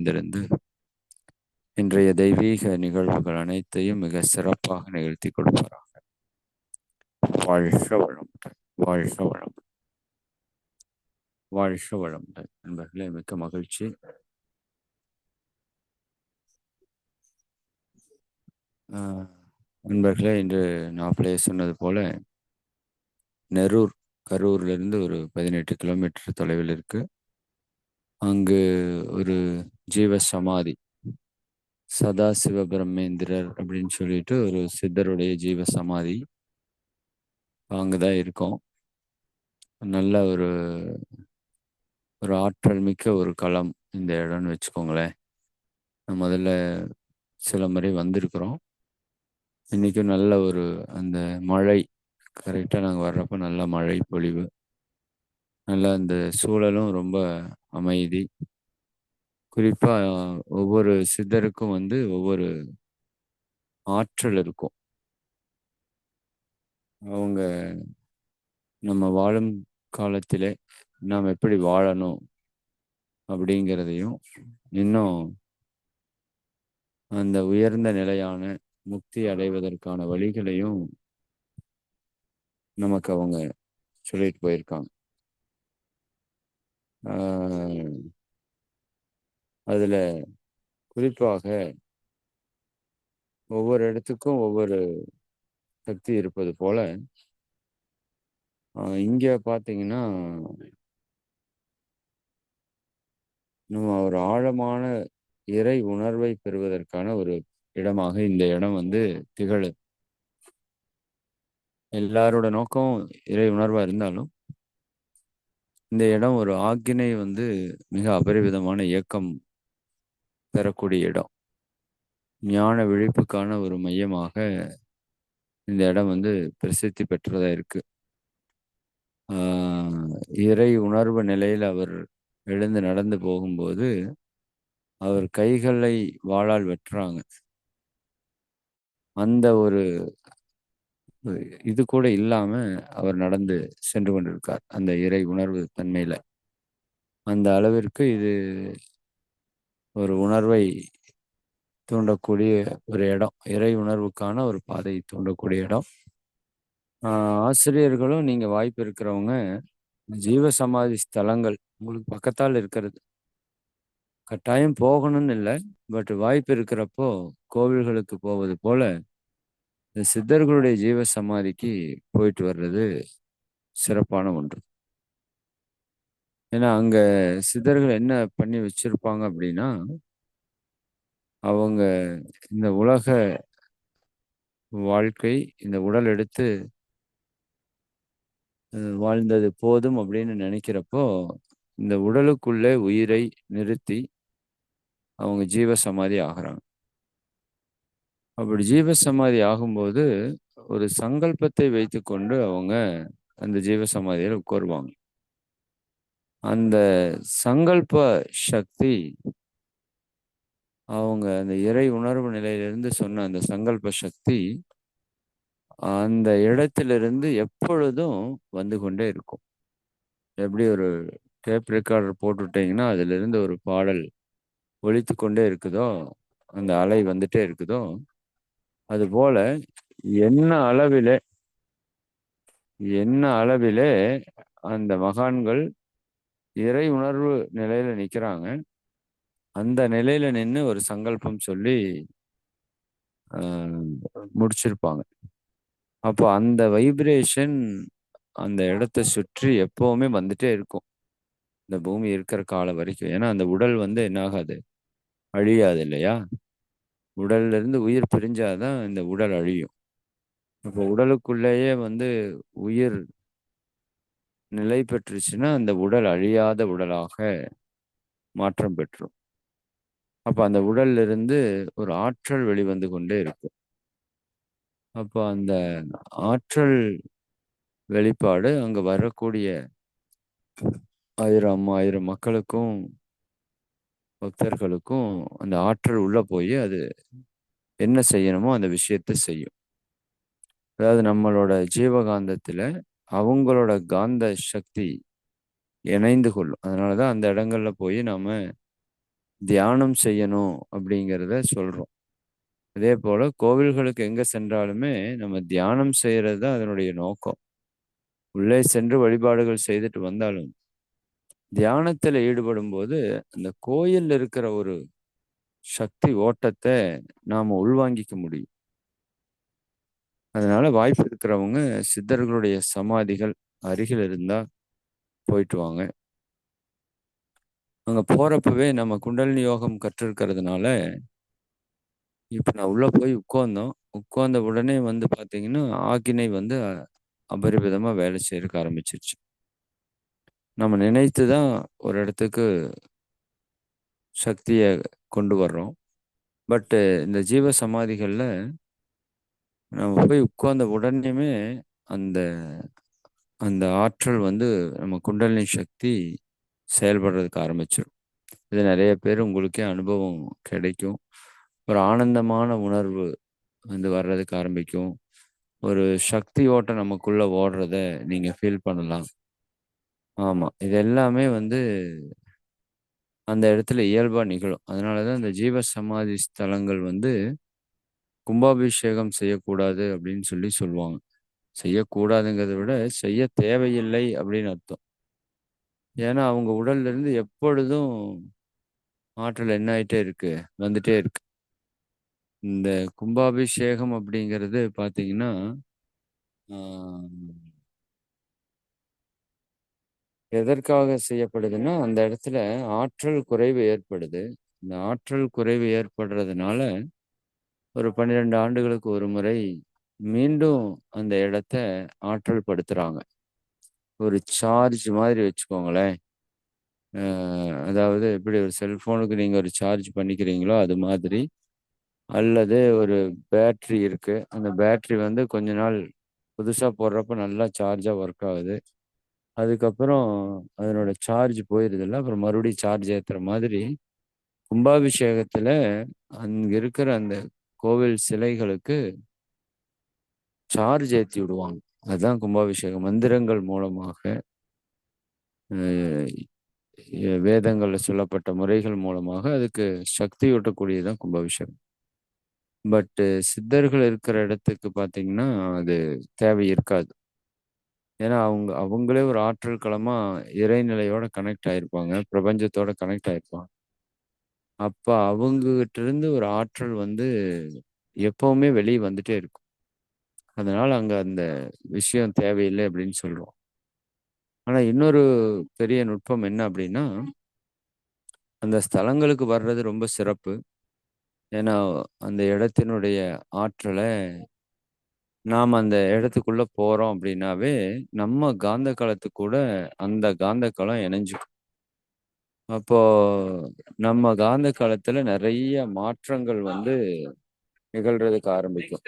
வந்திருந்து இன்றைய தெய்வீக நிகழ்வுகள் அனைத்தையும் மிக சிறப்பாக நிகழ்த்தி கொடுப்பாராக. வாழ்க வளமுடன் வாழ்க வளமுடன். வாழ்க வளமுடன். நண்பர்களே மிக்க மகிழ்ச்சி. நண்பர்களே இன்று நாப்பிலே சொன்னது போல நெரூர் கரூர்லேருந்து ஒரு பதினெட்டு கிலோமீட்டர் தொலைவில் இருக்கு. அங்கு ஒரு ஜீவ சமாதி சதா சிவ பிரம்மேந்திரர் அப்படின்னு சொல்லிட்டு ஒரு சித்தருடைய ஜீவ சமாதி அங்கதான் இருக்கோம். நல்ல ஒரு ஒரு ஆற்றல் மிக்க ஒரு களம் இந்த இடம்னு வச்சுக்கோங்களேன். முதல்ல சில முறை வந்திருக்கிறோம். இன்றைக்கும் நல்ல ஒரு அந்த மழை கரெக்டாக நாங்கள் வர்றப்போ நல்ல மழை பொழிவு நல்ல அந்த சூழலும் ரொம்ப அமைதி. குறிப்பாக ஒவ்வொரு சித்தருக்கும் வந்து ஒவ்வொரு ஆற்றல் இருக்கும். அவங்க நம்ம வாழும் காலத்திலே நாம் எப்படி வாழணும் அப்படிங்கிறதையும் இன்னும் அந்த உயர்ந்த நிலையான முக்தி அடைவதற்கான வழிகளையும் நமக்கு அவங்க சொல்லிட்டு போயிருக்காங்க. அதுல குறிப்பாக ஒவ்வொரு இடத்துக்கும் ஒவ்வொரு சக்தி இருப்பது போல இங்க பாத்தீங்கன்னா நம்ம ஒரு ஆழமான இறை உணர்வை பெறுவதற்கான ஒரு இடமாக இந்த இடம் வந்து திகழுது எல்லாரோட நோக்கம் இறை உணர்வா இருந்தாலும் இந்த இடம் ஒரு ஆக்கினை வந்து மிக அபரிவிதமான இயக்கம் பெறக்கூடிய இடம். ஞான விழிப்புக்கான ஒரு மையமாக இந்த இடம் வந்து பிரசித்தி பெற்றதா இருக்கு. இறை உணர்வு நிலையில் அவர் எழுந்து நடந்து போகும்போது அவர் கைகளை வாழால் வெட்டுறாங்க. அந்த ஒரு இது கூட இல்லாம அவர் நடந்து சென்று கொண்டிருக்கார். அந்த இறை உணர்வு தன்மையில. அந்த அளவிற்கு இது ஒரு உணர்வை தூண்டக்கூடிய ஒரு இடம். இறை உணர்வுக்கான ஒரு பாதை தூண்டக்கூடிய இடம். ஆசிரியர்களும் நீங்க வாய்ப்பு இருக்கிறவங்க ஜீவ சமாதி ஸ்தலங்கள் உங்களுக்கு பக்கத்தால் இருக்கிறது. கட்டாயம் போகணும்னு இல்லை பட் வாய்ப்பு இருக்கிறப்போ கோவில்களுக்கு போவது போல இந்த சித்தர்களுடைய ஜீவ சமாதிக்கு போயிட்டு வர்றது சிறப்பான ஒன்று. ஏன்னா அங்க சித்தர்கள் என்ன பண்ணி வச்சிருப்பாங்க அப்படின்னா அவங்க இந்த உலக வாழ்க்கை இந்த உடல் எடுத்து வாழ்ந்தது போதும் அப்படின்னு நினைக்கிறப்போ இந்த உடலுக்குள்ளே உயிரை நிறுத்தி அவங்க ஜீவ சமாதி ஆகிறாங்க. அப்படி ஜீவ சமாதி ஆகும்போது ஒரு சங்கல்பத்தை வைத்துக்கொண்டு அவங்க அந்த ஜீவ சமாதியில் உட்காருவாங்க. அந்த சங்கல்ப சக்தி அவங்க அந்த இறை உணர்வு நிலையிலிருந்து சொன்ன அந்த சங்கல்ப சக்தி அந்த இடத்திலிருந்து எப்பொழுதும் வந்து கொண்டே இருக்கும். எப்படி ஒரு டேப் ரெக்கார்டர் போட்டுவிட்டீங்கன்னா அதிலிருந்து ஒரு பாடல் ஒழித்து கொண்டே இருக்குதோ அந்த அலை வந்துட்டே இருக்குதோ அதுபோல என்ன அளவிலே என்ன அளவிலே அந்த மகான்கள் இறை உணர்வு நிலையில நிக்கிறாங்க. அந்த நிலையில நின்று ஒரு சங்கல்பம் சொல்லி முடிச்சிருப்பாங்க. அப்போ அந்த வைப்ரேஷன் அந்த இடத்த சுற்றி எப்பவுமே வந்துட்டே இருக்கும். இந்த பூமி இருக்கிற காலம் வரைக்கும். ஏன்னா அந்த உடல் வந்து என்ன ஆகாது அழியாது இல்லையா? உடல்ல இருந்து உயிர் பிரிஞ்சாதான் இந்த உடல் அழியும். இப்போ உடலுக்குள்ளேயே வந்து உயிர் நிலை பெற்றுச்சுன்னா அந்த உடல் அழியாத உடலாக மாற்றம் பெற்றும். அப்போ அந்த உடல்ல இருந்து ஒரு ஆற்றல் வெளிவந்து கொண்டே இருக்கும். அப்போ அந்த ஆற்றல் வெளிப்பாடு அங்க வரக்கூடிய ஆயிரம் ஆயிரம் மக்களுக்கும் பக்தர்களுக்கும் அந்த ஆற்றல் உள்ள போய் அது என்ன செய்யணுமோ அந்த விஷயத்தை செய்யும். அதாவது நம்மளோட ஜீவகாந்தத்தில் அவங்களோட காந்த சக்தி இணைந்து கொள்ளும். அதனாலதான் அந்த இடங்கள்ல போய் நாம் தியானம் செய்யணும் அப்படிங்கிறத சொல்கிறோம் அதே போல் கோவில்களுக்கு எங்கே சென்றாலுமே நம்ம தியானம் செய்கிறது தான் அதனுடைய நோக்கம். உள்ளே சென்று வழிபாடுகள் செய்துட்டு வந்தாலும் தியானத்தில் ஈடுபடும் போது அந்த கோயில் இருக்கிற ஒரு சக்தி ஓட்டத்தை நாம உள்வாங்கிக்க முடியும். அதனால வாய்ப்பு இருக்கிறவங்க சித்தர்களுடைய சமாதிகள் அருகில் இருந்தா போயிட்டு வாங்க. அங்க போறப்பவே நம்ம குண்டலினி யோகம் கற்றிருக்கிறதுனால இப்ப நான் உள்ள போய் உட்கார்ந்தோம். உட்கார்ந்த உடனே வந்து பாத்தீங்கன்னா ஆக்கினை வந்து அபரிவிதமா வேலை செய்யறதுக்கு ஆரம்பிச்சிருச்சு. நம்ம நினைத்து தான் ஒரு இடத்துக்கு சக்தியை கொண்டு வர்றோம். பட்டு இந்த ஜீவ சமாதிகளில் நம்ம போய் உட்கார்ந்த உடனேயுமே அந்த அந்த ஆற்றல் வந்து நம்ம குண்டலினி சக்தி செயல்படுறதுக்கு ஆரம்பிச்சிடும் இது நிறைய பேர் உங்களுக்கே அனுபவம் கிடைக்கும். ஒரு ஆனந்தமான உணர்வு வந்து வர்றதுக்கு ஆரம்பிக்கும். ஒரு சக்தி ஓட்டம் நமக்குள்ள ஓடுறத நீங்க ஃபீல் பண்ணலாம். ஆமா. இது எல்லாமே வந்து அந்த இடத்துல இயல்பா நிகழும். அதனாலதான் இந்த ஜீவ சமாதி ஸ்தலங்கள் வந்து கும்பாபிஷேகம் செய்யக்கூடாது அப்படின்னு சொல்லி சொல்லுவாங்க. செய்யக்கூடாதுங்கிறத விட செய்ய தேவையில்லை அப்படின்னு அர்த்தம். ஏன்னா அவங்க உடல்லேருந்து எப்பொழுதும் ஆற்றல் என்ன ஆயிட்டே இருக்கு? வந்துட்டே இருக்கு. இந்த கும்பாபிஷேகம் அப்படிங்கிறது பார்த்தீங்கன்னா எதற்காக செய்யப்படுதுன்னா அந்த இடத்துல ஆற்றல் குறைவு ஏற்படுது. இந்த ஆற்றல் குறைவு ஏற்படுறதுனால ஒரு பன்னிரெண்டு ஆண்டுகளுக்கு ஒரு முறை மீண்டும் அந்த இடத்த ஆற்றல் படுத்துறாங்க. ஒரு சார்ஜ் மாதிரி வச்சுக்கோங்களேன். அதாவது எப்படி ஒரு செல்ஃபோனுக்கு நீங்கள் ஒரு சார்ஜ் பண்ணிக்கிறீங்களோ அது மாதிரி. அல்லது ஒரு பேட்ரி இருக்கு. அந்த பேட்ரி வந்து கொஞ்ச நாள் புதுசாக போடுறப்ப நல்லா சார்ஜாக ஒர்க் ஆகுது. அதுக்கப்புறம் அதனோட சார்ஜ் போயிருதில்ல. அப்புறம் மறுபடியும் சார்ஜ் ஏற்றுற மாதிரி கும்பாபிஷேகத்தில் அங்கே இருக்கிற அந்த கோவில் சிலைகளுக்கு சார்ஜ் ஏற்றி விடுவாங்க. அதுதான் கும்பாபிஷேகம் மந்திரங்கள் மூலமாக வேதங்களில் சொல்லப்பட்ட முறைகள் மூலமாக அதுக்கு சக்தி ஊட்டக்கூடியதான் கும்பாபிஷேகம். பட்டு சித்தர்கள் இருக்கிற இடத்துக்கு பார்த்தீங்கன்னா அது தேவை இருக்காது. ஏன்னா அவங்க அவங்களே ஒரு ஆற்றல் களமா இறைநிலையோட கனெக்ட் ஆயிருப்பாங்க. பிரபஞ்சத்தோட கனெக்ட் ஆயிருப்பாங்க. அப்ப அவங்ககிட்ட இருந்து ஒரு ஆற்றல் வந்து எப்பவுமே வெளியே வந்துட்டே இருக்கும். அதனால அங்க அந்த விஷயம் தேவையில்லை அப்படின்னு சொல்றோம். ஆனா இன்னொரு பெரிய நுட்பம் என்ன அப்படின்னா அந்த ஸ்தலங்களுக்கு வர்றது ரொம்ப சிறப்பு. ஏன்னா அந்த இடத்தினுடைய ஆற்றலை நாம் அந்த இடத்துக்குள்ள போறோம் அப்படின்னாவே நம்ம காந்த காலத்து கூட அந்த காந்த காலம் இணைஞ்சுக்கும். அப்போ நம்ம காந்த காலத்துல நிறைய மாற்றங்கள் வந்து நிகழ்றதுக்கு ஆரம்பிக்கும்.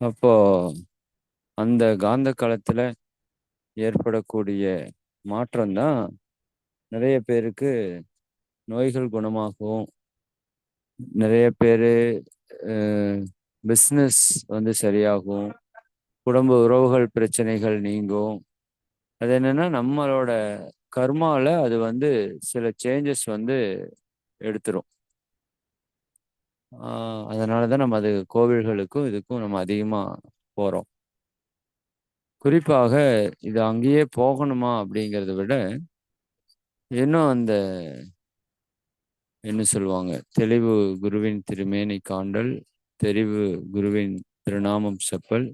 அப்போ அந்த காந்த காலத்துல ஏற்படக்கூடிய மாற்றம் தான் நிறைய பேருக்கு நோய்கள் குணமாகும். நிறைய பேர் பிஸ்னஸ் வந்து சரியாகும். குடும்ப உறவுகள் பிரச்சனைகள் நீங்கும். அது என்னன்னா நம்மளோட கர்மால அது வந்து சில சேஞ்சஸ் வந்து எடுத்துரும். அதனால தான் நம்ம அது கோவில்களுக்கும் இதுக்கும் நம்ம அதிகமாக போகிறோம் குறிப்பாக இது அங்கேயே போகணுமா அப்படிங்கிறத விட இன்னும் அந்த என்ன சொல்லுவாங்க தெளிவு குருவின் திருமேனி காண்டல் தெளிவு குருவின் திருநாமம் செப்பல்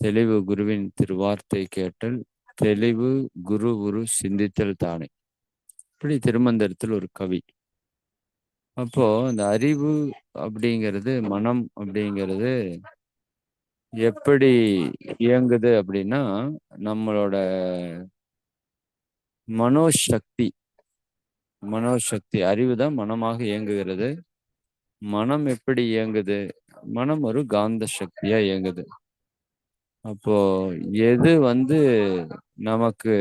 தெளிவு குருவின் திருவார்த்தை கேட்டல் தெளிவு குரு குரு சிந்தித்தல் தானே. இப்படி திருமந்திரத்தில் ஒரு கவி. அப்போ இந்த அறிவு அப்படிங்கிறது மனம் அப்படிங்கிறது எப்படி இயங்குது அப்படின்னா நம்மளோட மனோசக்தி மனோசக்தி அறிவு தான் மனமாக இயங்குகிறது. மனம் எப்படி இயங்குது? மனம் ஒரு காந்த சக்தியா இயங்குது. அப்போ எது வந்து நமக்கு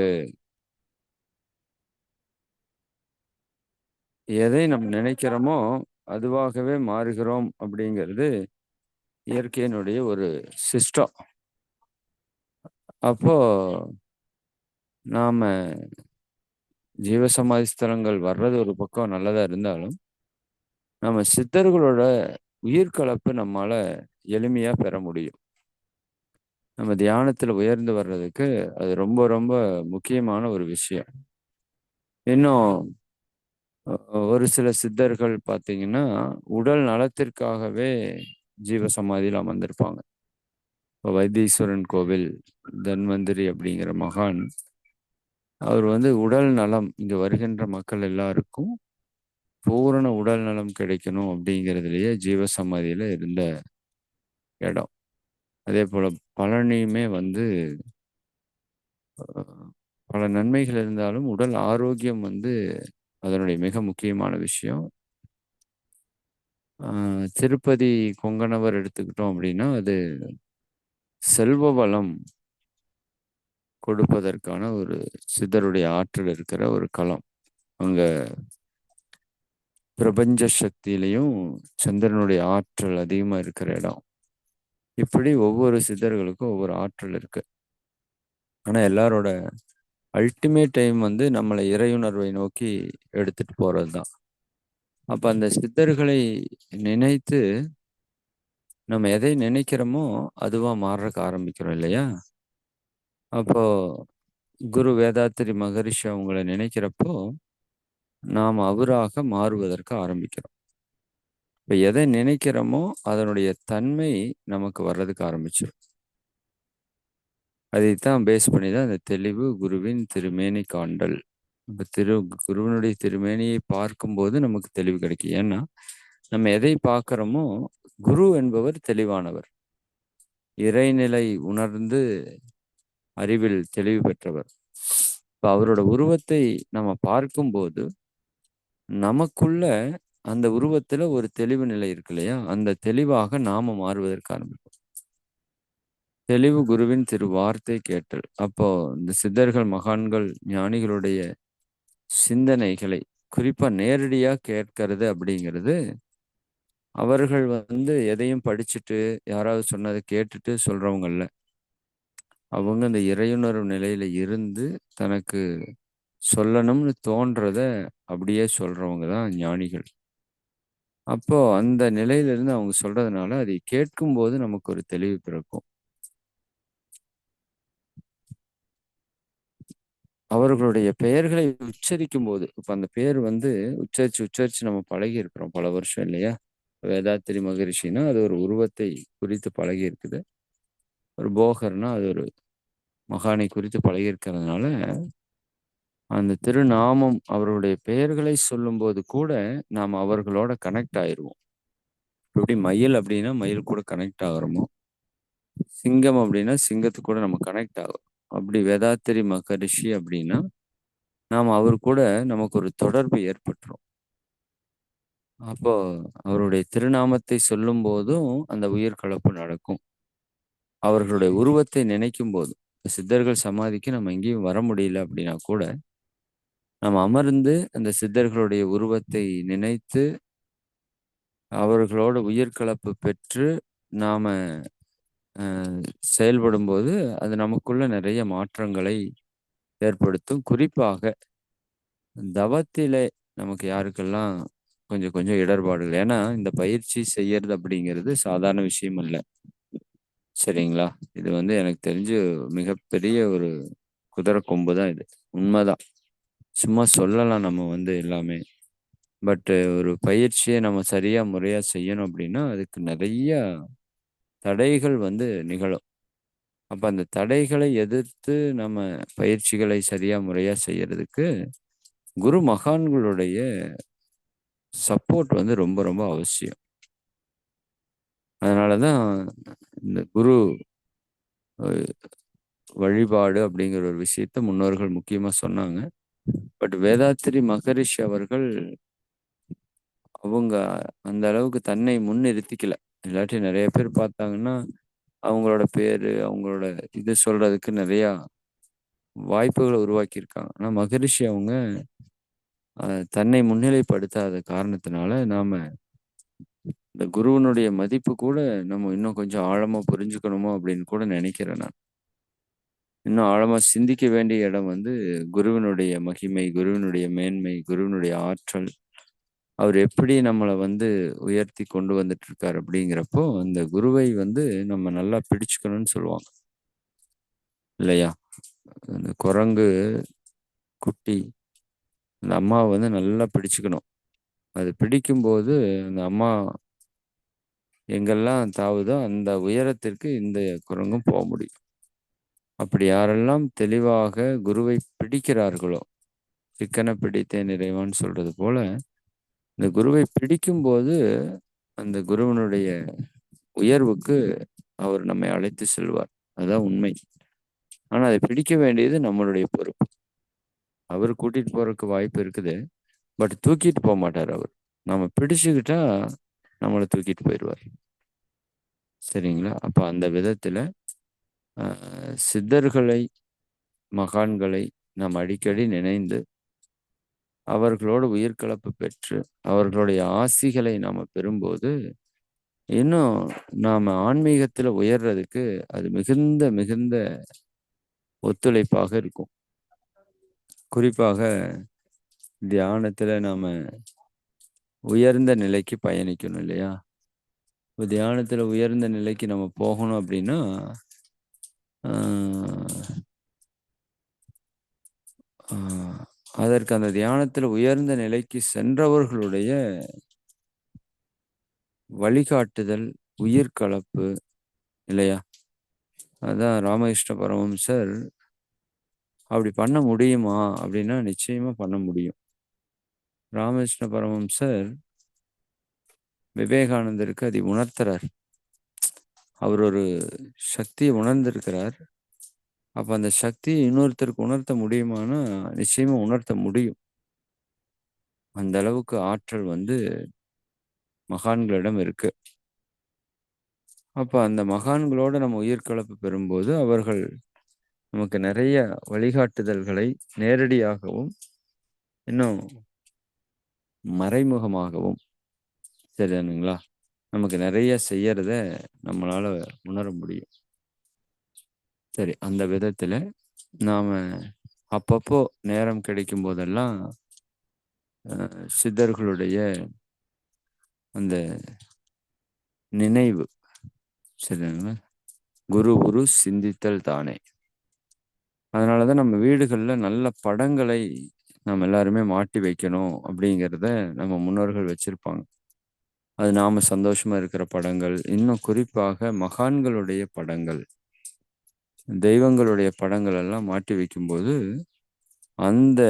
எதை நம்ம நினைக்கிறோமோ அதுவாகவே மாறுகிறோம் அப்படிங்கிறது இயற்கையினுடைய ஒரு சிஸ்டம். அப்போ நாம ஜீவசமாதி ஸ்தலங்கள் வர்றது ஒரு பக்கம் நல்லதா இருந்தாலும் நம்ம சித்தர்களோட உயிர்கலப்பு நம்மால எளிமையா பெற முடியும். நம்ம தியானத்துல உயர்ந்து வர்றதுக்கு அது ரொம்ப ரொம்ப முக்கியமான ஒரு விஷயம். இன்னும் ஒரு சில சித்தர்கள் பார்த்தீங்கன்னா உடல் நலத்திற்காகவே ஜீவ சமாதியில் அமர்ந்திருப்பாங்க. இப்போ வைத்தீஸ்வரன் கோவில் தன்வந்திரி அப்படிங்கிற மகான் அவர் வந்து உடல் நலம் இங்கே வருகின்ற மக்கள் எல்லாருக்கும் பூரண உடல் நலம் கிடைக்கணும் அப்படிங்கிறதுலயே ஜீவசமாதியில் இருந்த இடம். அதே போல் பழனியுமே வந்து பல நன்மைகள் இருந்தாலும் உடல் ஆரோக்கியம் வந்து அதனுடைய மிக முக்கியமான விஷயம். திருப்பதி கொங்கணவர் எடுத்துக்கிட்டோம் அப்படின்னா அது செல்வ வளம் கொடுப்பதற்கான ஒரு சித்தருடைய ஆற்றல் இருக்கிற ஒரு களம். அங்க பிரபஞ்ச சக்தியிலையும் சந்திரனுடைய ஆற்றல் அதிகமா இருக்கிற இடம். இப்படி ஒவ்வொரு சித்தர்களுக்கும் ஒவ்வொரு ஆற்றல் இருக்கு. ஆனா எல்லாரோட அல்டிமேட் டைம் வந்து நம்மளை இறையுணர்வை நோக்கி எடுத்துட்டு போகிறது தான் அப்போ அந்த சித்தர்களை நினைத்து நம்ம எதை நினைக்கிறோமோ அதுவாக மாறுறக்கு ஆரம்பிக்கிறோம் இல்லையா? அப்போ குரு வேதாத்திரி மகரிஷி அவங்களை நினைக்கிறப்போ நாம் அவராக மாறுவதற்கு ஆரம்பிக்கிறோம். இப்போ எதை நினைக்கிறோமோ அதனுடைய தன்மை நமக்கு வர்றதுக்கு ஆரம்பிச்சிடும் அதைத்தான் பேஸ் பண்ணி தான் அந்த தெளிவு குருவின் திருமேனி காண்டல். இப்போ திரு குருவனுடைய திருமேனியை பார்க்கும்போது நமக்கு தெளிவு கிடைக்கும். ஏன்னா நம்ம எதை பார்க்குறோமோ குரு என்பவர் தெளிவானவர். இறைநிலை உணர்ந்து அறிவில் தெளிவு பெற்றவர். இப்போ அவரோட உருவத்தை நம்ம பார்க்கும்போது நமக்குள்ள அந்த உருவத்தில் ஒரு தெளிவு நிலை இருக்கு இல்லையா? அந்த தெளிவாக நாம மாறுவதற்கு தெளிவு குருவின் திரு வார்த்தை கேட்டல். அப்போ இந்த சித்தர்கள் மகான்கள் ஞானிகளுடைய சிந்தனைகளை குறிப்பா நேரடியா கேட்கறது அப்படிங்கிறது அவர்கள் வந்து எதையும் படிச்சுட்டு யாராவது சொன்னதை கேட்டுட்டு சொல்றவங்கல்ல அவங்க அந்த இறையுணர்வு நிலையில இருந்து தனக்கு சொல்லணும்னு தோன்றத அப்படியே சொல்றவங்க தான் ஞானிகள். அப்போ அந்த நிலையிலிருந்து அவங்க சொல்றதுனால அதை கேட்கும்போது நமக்கு ஒரு தெளிவு பிறக்கும். அவர்களுடைய பெயர்களை உச்சரிக்கும் போது இப்ப அந்த பெயர் வந்து உச்சரிச்சு உச்சரிச்சு நம்ம பழகி இருக்கிறோம் பல வருஷம் இல்லையா? வேதாத்திரி மகரிஷினா அது ஒரு உருவத்தை குறித்து பழகி இருக்குது ஒரு போகர்னா அது ஒரு மகானை குறித்து பழகி இருக்கிறதுனால அந்த திருநாமம் அவருடைய பெயர்களை சொல்லும்போது கூட நாம் அவர்களோட கனெக்ட் ஆயிடுவோம் எப்படி மயில் அப்படின்னா மயில் கூட கனெக்ட் ஆகிறோமோ சிங்கம் அப்படின்னா சிங்கத்து கூட நம்ம கனெக்ட் ஆகும். அப்படி வேதாத்திரி மகரிஷி அப்படின்னா நாம் அவர் கூட நமக்கு ஒரு தொடர்பு ஏற்பட்டுரும். அப்போ அவருடைய திருநாமத்தை சொல்லும் போதும் அந்த உயிர் கலப்பு நடக்கும். அவர்களுடைய உருவத்தை நினைக்கும் போதும் சித்தர்கள் சமாதிக்கு நம்ம எங்கேயும் வர முடியல அப்படின்னா கூட நம்ம அமர்ந்து அந்த சித்தர்களுடைய உருவத்தை நினைத்து அவர்களோட உயிர் கலப்பு பெற்று நாம செயல்படும் போது அது நமக்குள்ள நிறைய மாற்றங்களை ஏற்படுத்தும். குறிப்பாக தவத்திலே நமக்கு யாருக்கெல்லாம் கொஞ்சம் கொஞ்சம் இடர்பாடுகள். ஏன்னா இந்த பயிற்சி செய்யறது அப்படிங்கிறது சாதாரண விஷயம் இல்லை சரிங்களா? இது வந்து எனக்கு தெரிஞ்சு மிகப்பெரிய ஒரு குதிரை கொம்பு தான் இது. உண்மைதான். சும்மா சொல்லலாம் நம்ம வந்து எல்லாமே. பட்டு ஒரு பயிற்சியை நம்ம சரியா முறையா செய்யணும் அப்படின்னா அதுக்கு நிறைய தடைகள் வந்து நிகழும். அப்ப அந்த தடைகளை எதிர்த்து நம்ம பயிற்சிகளை சரியா முறையா செய்யறதுக்கு குரு மகான்களுடைய சப்போர்ட் வந்து ரொம்ப ரொம்ப அவசியம். அதனாலதான் இந்த குரு வழிபாடு அப்படிங்கிற ஒரு விஷயத்த முன்னோர்கள் முக்கியமா சொன்னாங்க. பட் வேதாத்திரி மகரிஷி அவர்கள் அவங்க அந்த அளவுக்கு தன்னை முன்னிறுத்திக்கல. இல்லாட்டி நிறைய பேர் பார்த்தாங்கன்னா அவங்களோட பேரு அவங்களோட இது சொல்றதுக்கு நிறையா வாய்ப்புகளை உருவாக்கியிருக்காங்க. ஆனால் மகரிஷி அவங்க தன்னை முன்னிலைப்படுத்தாத காரணத்தினால நாம இந்த குருவினுடைய மதிப்பு கூட நம்ம இன்னும் கொஞ்சம் ஆழமா புரிஞ்சுக்கணுமோ அப்படின்னு கூட நினைக்கிறேன் நான். இன்னும் ஆழமா சிந்திக்க வேண்டிய இடம் வந்து குருவினுடைய மகிமை குருவினுடைய மேன்மை குருவினுடைய ஆற்றல். அவர் எப்படி நம்மளை வந்து உயர்த்தி கொண்டு வந்துட்டு இருக்கார் அப்படிங்கிறப்போ அந்த குருவை வந்து நம்ம நல்லா பிடிச்சுக்கணும்னு சொல்லுவாங்க. இல்லையா? அந்த குரங்கு குட்டி அந்த அம்மாவை வந்து நல்லா பிடிச்சுக்கணும். அது பிடிக்கும்போது அந்த அம்மா எங்கெல்லாம் தாவுதோ அந்த உயரத்திற்கு இந்த குரங்கும் போக முடியும். அப்படி யாரெல்லாம் தெளிவாக குருவை பிடிக்கிறார்களோ சிக்கனை பிடித்தேன் நிறைவான்னு சொல்றது போல இந்த குருவை பிடிக்கும்போது அந்த குருவனுடைய உயர்வுக்கு அவர் நம்மை அழைத்து செல்வார். அதுதான் உண்மை. ஆனா அதை பிடிக்க வேண்டியது நம்மளுடைய பொறுப்பு. அவர் கூட்டிட்டு போறதுக்கு வாய்ப்பு இருக்குது. பட் தூக்கிட்டு போக மாட்டார் அவர். நம்ம பிடிச்சுக்கிட்டா நம்மளை தூக்கிட்டு போயிடுவார். சரிங்களா? அப்ப அந்த விதத்துல சித்தர்களை மகான்களை நாம் அடிக்கடி நினைந்து அவர்களோடு உயிர்கலப்பு பெற்று அவர்களுடைய ஆசிகளை நாம் பெறும்போது இன்னும் நாம ஆன்மீகத்துல உயர்றதுக்கு அது மிகுந்த மிகுந்த ஒத்துழைப்பாக இருக்கும். குறிப்பாக தியானத்துல நாம உயர்ந்த நிலைக்கு பயணிக்கணும் இல்லையா? இப்போ தியானத்துல உயர்ந்த நிலைக்கு நம்ம போகணும் அப்படின்னா அதற்கு அந்த தியானத்துல உயர்ந்த நிலைக்கு சென்றவர்களுடைய வழிகாட்டுதல் உயிர் கலப்பு இல்லையா? அதான் ராமகிருஷ்ண பரமம்சர் அப்படி பண்ண முடியுமா அப்படின்னா நிச்சயமா பண்ண முடியும். ராமகிருஷ்ண பரமம்சர் விவேகானந்தருக்கு அதை உணர்த்துறார். அவர் ஒரு சக்தியை உணர்ந்திருக்கிறார். அப்ப அந்த சக்தியை இன்னொருத்தருக்கு உணர்த்த முடியுமானா நிச்சயமா உணர்த்த முடியும். அந்த அளவுக்கு ஆற்றல் வந்து மகான்களிடம் இருக்கு. அப்ப அந்த மகான்களோட நம்ம உயிர்கலப்பு பெறும்போது அவர்கள் நமக்கு நிறைய வழிகாட்டுதல்களை நேரடியாகவும் இன்னும் மறைமுகமாகவும் சரிதானுங்களா? நமக்கு நிறைய செய்யறத நம்மளால உணர முடியும். சரி அந்த விதத்துல நாம அப்பப்போ நேரம் கிடைக்கும் போதெல்லாம் சித்தர்களுடைய அந்த நினைவு சரிங்களா குரு குரு சிந்தித்தல் தானே. அதனாலதான் நம்ம வீடுகளில் நல்ல படங்களை நம்ம எல்லாருமே மாட்டி வைக்கணும் அப்படிங்கிறத நம்ம முன்னோர்கள் வச்சிருப்பாங்க. அது நாம சந்தோஷமா இருக்கிற படங்கள் இன்னும் குறிப்பாக மகான்களுடைய படங்கள். தெய்வங்களுடைய படங்கள் எல்லாம் மாட்டி வைக்கும்போது அந்த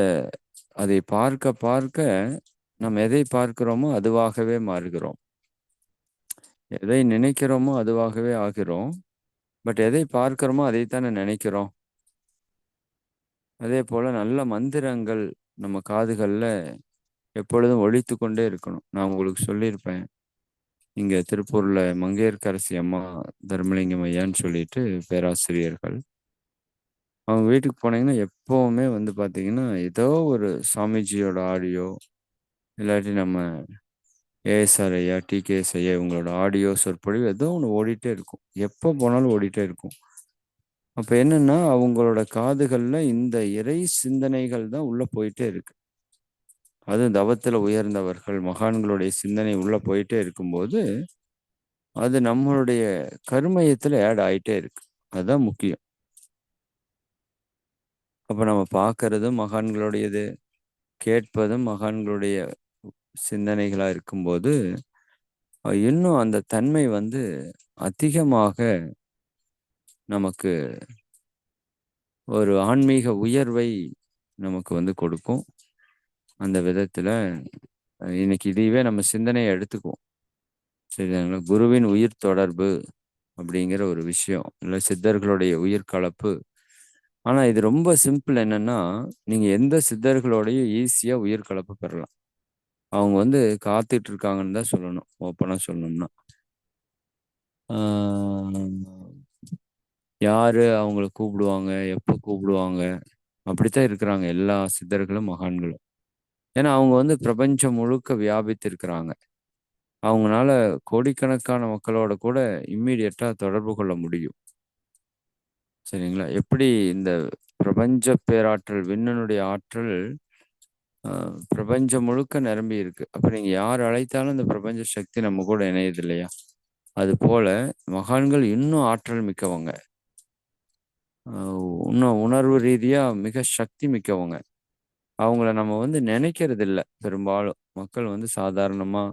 அதை பார்க்க பார்க்க நம்ம எதை பார்க்கிறோமோ அதுவாகவே மாறுகிறோம். எதை நினைக்கிறோமோ அதுவாகவே ஆகிறோம். பட் எதை பார்க்கிறோமோ அதைத்தானே நினைக்கிறோம். அதே போல நல்ல மந்திரங்கள் நம்ம காதுகளில் எப்பொழுதும் ஒழித்து கொண்டே இருக்கணும். நான் உங்களுக்கு சொல்லியிருப்பேன். இங்க திருப்பூர்ல மங்கையர்கரசி அம்மா தர்மலிங்கம் ஐயான்னு சொல்லிட்டு பேராசிரியர்கள். அவங்க வீட்டுக்கு போனீங்கன்னா எப்பவுமே வந்து பாத்தீங்கன்னா ஏதோ ஒரு சாமிஜியோட ஆடியோ இல்லாட்டி நம்ம ஏஎஸ்ஆர் ஐயா டிகேஎஸ் ஐயா இவங்களோட ஆடியோ சொற்பொழிவு ஏதோ ஒன்று ஓடிட்டே இருக்கும். எப்போ போனாலும் ஓடிட்டே இருக்கும். அப்போ என்னன்னா அவங்களோட காதுகளில் இந்த இறை சிந்தனைகள் தான் உள்ளே போயிட்டே இருக்கு. அதுவும் தவத்தில் உயர்ந்தவர்கள் மகான்களுடைய சிந்தனை உள்ளே போயிட்டே இருக்கும்போது அது நம்மளுடைய கருமயத்தில் ஆட் ஆகிட்டே இருக்கு. அதுதான் முக்கியம். அப்போ நம்ம பார்க்கறதும் மகான்களுடையது கேட்பதும் மகான்களுடைய சிந்தனைகளாக இருக்கும்போது இன்னும் அந்த தன்மை வந்து அதிகமாக நமக்கு ஒரு ஆன்மீக உயர்வை நமக்கு வந்து கொடுக்கும். அந்த விதத்துல இன்னைக்கு இதையவே நம்ம சிந்தனையை எடுத்துக்குவோம். சரிங்களா குருவின் உயிர் தொடர்பு அப்படிங்கிற ஒரு விஷயம் இல்லை சித்தர்களுடைய உயிர் கலப்பு. ஆனா இது ரொம்ப சிம்பிள் என்னன்னா நீங்க எந்த சித்தர்களோடையும் ஈஸியா உயிர் கலப்பு பெறலாம். அவங்க வந்து காத்துட்டு இருக்காங்கன்னு தான் சொல்லணும் ஓப்பனா சொல்லணும்னா. ஆஹ் யாரு அவங்கள கூப்பிடுவாங்க? எப்போ கூப்பிடுவாங்க? அப்படித்தான் இருக்கிறாங்க எல்லா சித்தர்களும் மகான்களும். ஏன்னா அவங்க வந்து பிரபஞ்சம் முழுக்க வியாபித்திருக்கிறாங்க. அவங்களால கோடிக்கணக்கான மக்களோட கூட இம்மீடியட்டா தொடர்பு கொள்ள முடியும். சரிங்களா? எப்படி இந்த பிரபஞ்ச பேராற்றல் விண்ணனுடைய ஆற்றல் ஆஹ், பிரபஞ்சம் முழுக்க நிரம்பி இருக்கு. அப்ப நீங்க யார் அழைத்தாலும் இந்த பிரபஞ்ச சக்தி நம்ம கூட இணையுது இல்லையா அது போல மகான்கள் இன்னும் ஆற்றல் மிக்கவங்க. இன்னும் உணர்வு ரீதியா மிக சக்தி மிக்கவங்க. அவங்கள நம்ம வந்து நினைக்கிறது இல்ல பெரும்பாலும் மக்கள் வந்து சாதாரணமா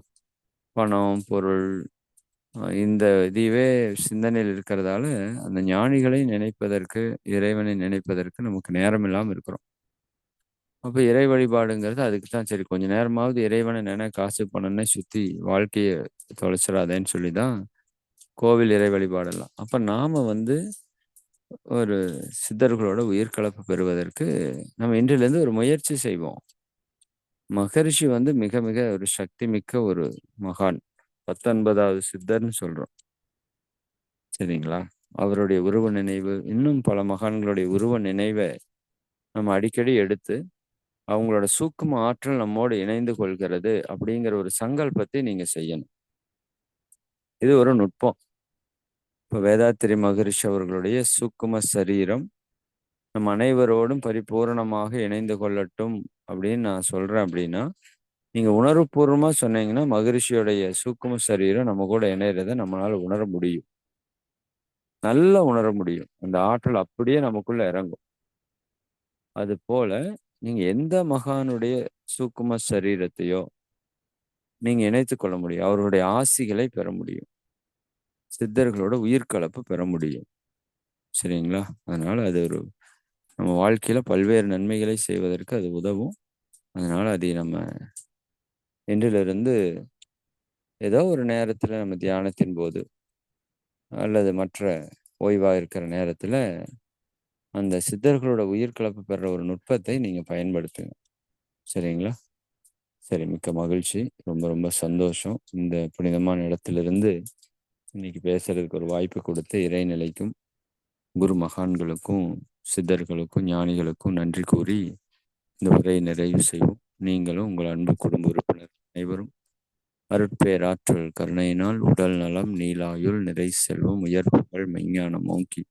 பணம் பொருள் இந்த இதுவே சிந்தனையில் இருக்கிறதால அந்த ஞானிகளை நினைப்பதற்கு இறைவனை நினைப்பதற்கு நமக்கு நேரம் இல்லாமல் இருக்கிறோம். அப்போ இறை வழிபாடுங்கிறது அதுக்கு தான் சரி. கொஞ்ச நேரமாவது இறைவனை நினை காசு பணம்னே சுற்றி வாழ்க்கையை தொலைச்சிடாதேன்னு சொல்லி தான் கோவில் இறை வழிபாடெல்லாம். அப்போ நாம வந்து ஒரு சித்தர்களோட உயிர்கலப்பு பெறுவதற்கு நம்ம இன்றிலிருந்து ஒரு முயற்சி செய்வோம். மகரிஷி வந்து மிக மிக ஒரு சக்தி மிக்க ஒரு மகான். பத்தொன்பதாவது சித்தர்னு சொல்றோம். சரிங்களா? அவருடைய உருவ நினைவு இன்னும் பல மகான்களுடைய உருவ நினைவை நம்ம அடிக்கடி எடுத்து அவங்களோட சூக்கும ஆற்றல் நம்மோடு இணைந்து கொள்கிறது அப்படிங்கிற ஒரு சங்கல்பத்தை நீங்க செய்யணும். இது ஒரு நுட்பம். இப்போ வேதாத்திரி மகரிஷி அவர்களுடைய சூக்கும சரீரம் நம் அனைவரோடும் பரிபூரணமாக இணைந்து கொள்ளட்டும் அப்படின்னு நான் சொல்றேன் அப்படின்னா நீங்க உணர்வுபூர்வமாக சொன்னீங்கன்னா மகரிஷியோடைய சூக்கும சரீரம் நம்ம கூட இணையறத நம்மளால உணர முடியும். நல்லா உணர முடியும். அந்த ஆற்றல் அப்படியே நமக்குள்ள இறங்கும். அது போல நீங்க எந்த மகானுடைய சூக்கும சரீரத்தையோ நீங்க இணைத்து கொள்ள முடியும். அவர்களுடைய ஆசிகளை பெற முடியும். சித்தர்களோட உயிர்கலப்பு பெற முடியும். சரிங்களா? அதனால அது ஒரு நம்ம வாழ்க்கையில பல்வேறு நன்மைகளை செய்வதற்கு அது உதவும். அதனால அதை நம்ம இன்றிலிருந்து ஏதோ ஒரு நேரத்துல நம்ம தியானத்தின் போது அல்லது மற்ற ஓய்வாக இருக்கிற நேரத்துல அந்த சித்தர்களோட உயிர்கலப்பு பெற ஒரு நுட்பத்தை நீங்க பயன்படுத்துங்க. சரிங்களா? சரி மிக்க மகிழ்ச்சி. ரொம்ப ரொம்ப சந்தோஷம். இந்த புனிதமான இடத்திலிருந்து இன்னைக்கு பேசுறதுக்கு ஒரு வாய்ப்பு கொடுத்து இறைநிலைக்கும் குரு மகான்களுக்கும் சித்தர்களுக்கும் ஞானிகளுக்கும் நன்றி கூறி இந்த உரையை நிறைவு செய்வோம். நீங்களும் உங்கள் அன்பு குடும்ப உறுப்பினர் அனைவரும் அருட்பேராற்றல் கருணையினால் உடல் நலம் நீலாயுள் நிறை செல்வம் உயர்வுகள் மெஞ்ஞானம் ஓங்கி.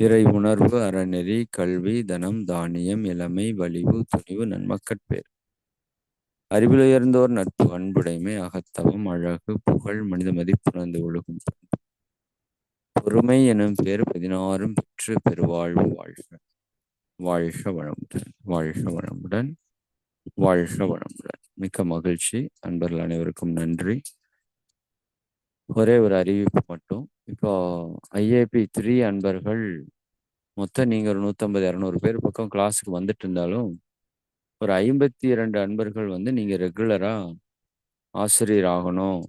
இறை உணர்வு அறநெறி கல்வி தனம் தானியம் இளமை வலிவு துணிவு நன்மக்கட்பேர் அறிவிலுயர்ந்தோர் நட்பு அன்புடைமை அகத்தவம் அழகு புகழ் மனித மதிப்புணர்ந்து ஒழுகும் பொறுமை எனும் பேர் பதினாறும் பெற்று பெருவாழ்வு வாழ்க. வாழ்க வளமுடன் வாழ்க வளமுடன் வாழ்க வளமுடன். மிக்க மகிழ்ச்சி. அன்பர்கள் அனைவருக்கும் நன்றி. ஒரே ஒரு அறிவிப்பு மட்டும். இப்போ ஐஏபி த்ரீ அன்பர்கள் மொத்தம் நீங்கள் ஒரு நூற்றம்பது இரநூறு பேர் பக்கம் கிளாஸுக்கு வந்துட்டு இருந்தாலும் ஒரு ஐம்பத்தி இரண்டு அன்பர்கள் வந்து நீங்கள் ரெகுலராக ஆசிரியர் ஆகணும்.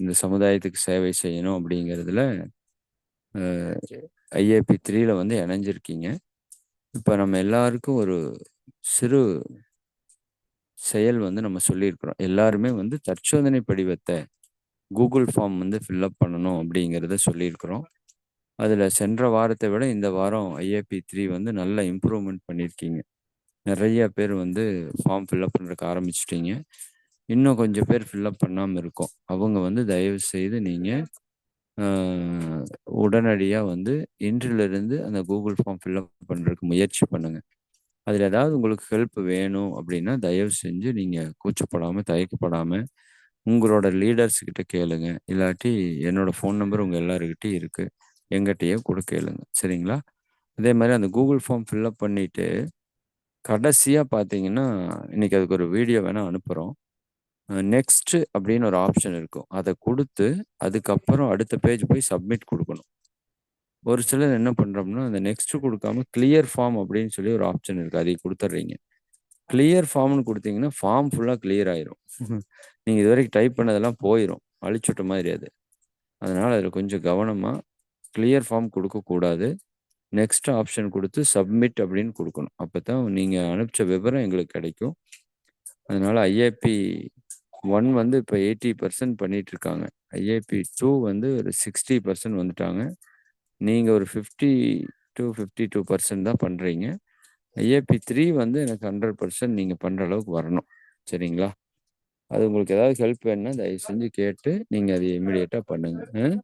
இந்த சமுதாயத்துக்கு சேவை செய்யணும் அப்படிங்கிறதுல ஐஏபி த்ரீல வந்து இணைஞ்சிருக்கீங்க. இப்போ நம்ம எல்லாருக்கும் ஒரு சிறு செயல் வந்து நம்ம சொல்லியிருக்கிறோம். எல்லாருமே வந்து தற்சோதனை படிவத்தை கூகுள் ஃபார்ம் வந்து ஃபில்அப் பண்ணணும் அப்படிங்கிறத சொல்லியிருக்கிறோம். அதில் சென்ற வாரத்தை விட இந்த வாரம் ஐஏபி த்ரீ வந்து நல்ல இம்ப்ரூவ்மெண்ட் பண்ணியிருக்கீங்க. நிறைய பேர் வந்து ஃபார்ம் ஃபில்அப் பண்ணுறதுக்கு ஆரம்பிச்சிட்டிங்க. இன்னும் கொஞ்சம் பேர் ஃபில்அப் பண்ணாமல் இருக்கோம். அவங்க வந்து தயவு செய்து நீங்கள் உடனடியாக வந்து இன்றிலிருந்து அந்த கூகுள் ஃபார்ம் ஃபில்அப் பண்ணுறதுக்கு முயற்சி பண்ணுங்கள் அதில் ஏதாவது உங்களுக்கு ஹெல்ப் வேணும் அப்படின்னா தயவு செஞ்சு நீங்கள் கூச்சப்படாமல் தயக்கப்படாமல் உங்களோட லீடர்ஸ்கிட்ட கேளுங்க. இல்லாட்டி என்னோடய ஃபோன் நம்பர் உங்கள் எல்லாருக்கிட்டையும் இருக்குது எங்கிட்டயே கொடுக்க கேளுங்க சரிங்களா? அதே மாதிரி அந்த கூகுள் ஃபார்ம் ஃபில்அப் பண்ணிவிட்டு கடைசியாக பார்த்தீங்கன்னா இன்றைக்கி அதுக்கு ஒரு வீடியோ வேணால் அனுப்புகிறோம் நெக்ஸ்ட்டு அப்படின்னு ஒரு ஆப்ஷன் இருக்கும். அதை கொடுத்து அதுக்கப்புறம் அடுத்த பேஜ் போய் சப்மிட் கொடுக்கணும். ஒரு சிலர் என்ன பண்ணுறோம்னா அந்த நெக்ஸ்ட்டு கொடுக்காம கிளியர் ஃபார்ம் அப்படின்னு சொல்லி ஒரு ஆப்ஷன் இருக்குது அதை கொடுத்துட்றீங்க. கிளியர் ஃபார்ம்னு கொடுத்தீங்கன்னா ஃபார்ம் ஃபுல்லாக கிளியர் ஆயிரும். நீங்கள் இது வரைக்கும் டைப் பண்ணதெல்லாம் போயிடும் அழிச்சுட்ட மாதிரி அது. அதனால் அதில் கொஞ்சம் கவனமாக கிளியர் ஃபார்ம் கொடுக்கக்கூடாது. நெக்ஸ்ட் ஆப்ஷன் கொடுத்து சப்மிட் அப்படின்னு கொடுக்கணும். அப்போ தான் நீங்கள் அனுப்பிச்ச விவரம் எங்களுக்கு கிடைக்கும். அதனால் ஐஏபி ஒன் வந்து இப்போ எயிட்டி பர்சன்ட் பண்ணிட்டு இருக்காங்க ஐஏபி டூ வந்து ஒரு சிக்ஸ்டி பர்சன்ட் வந்துட்டாங்க. நீங்கள் ஒரு fifty to fifty two percent தான் பண்ணுறீங்க ஐஏபி த்ரீ வந்து எனக்கு ஹண்ட்ரட் பர்சன்ட் நீங்கள் பண்ணுற அளவுக்கு வரணும். சரிங்களா? அது உங்களுக்கு ஏதாவது ஹெல்ப் வேணுன்னா தயவு செஞ்சு கேட்டு நீங்கள் அதை இமீடியட்டாக பண்ணுங்கள்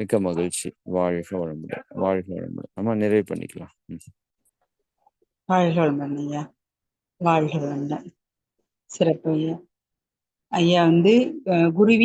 மிக்க மகிழ்ச்சி. வாழ்க வளமுடன். வாழ்க வளமுடன். ஆமா நிறைவு பண்ணிக்கலாம். வாழ்க வளமுடன் ஐயா. வாழ்க வளமுடன். சிறப்பு ஐயா. ஐயா வந்து குருவி